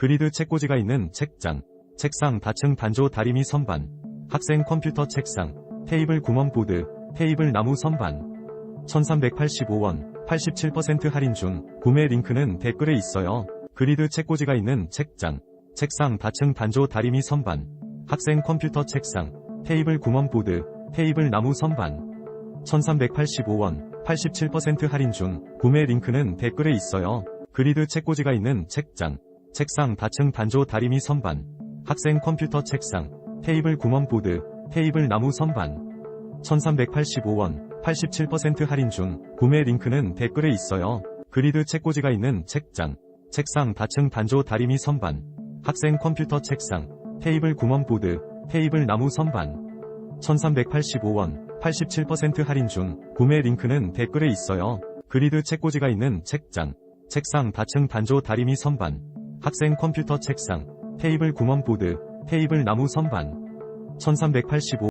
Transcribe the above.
그리드 책꽂이가 있는 책장, 책상 다층 단조 다리미 선반, 학생 컴퓨터 책상, 테이블 구멍 보드, 테이블 나무 선반. 1385원, 87% 할인 중, 구매 링크는 댓글에 있어요. 그리드 책꽂이가 있는 책장, 책상 다층 단조 다리미 선반, 학생 컴퓨터 책상, 테이블 구멍 보드, 테이블 나무 선반. 1385원, 87% 할인 중, 구매 링크는 댓글에 있어요. 그리드 책꽂이가 있는 책장, 책상 다층 단조 다리미 선반, 학생 컴퓨터 책상, 테이블 구멍 보드, 테이블 나무 선반. 1385원, 87% 할인 중, 구매 링크는 댓글에 있어요. 그리드 책꽂이가 있는 책장, 책상 다층 단조 다리미 선반, 학생 컴퓨터 책상, 테이블 구멍 보드, 테이블 나무 선반. 1385원, 87% 할인 중, 구매 링크는 댓글에 있어요. 그리드 책꽂이가 있는 책장, 책상 다층 단조 다리미 선반, 학생 컴퓨터 책상, 테이블 구멍 보드, 테이블 나무 선반. 1385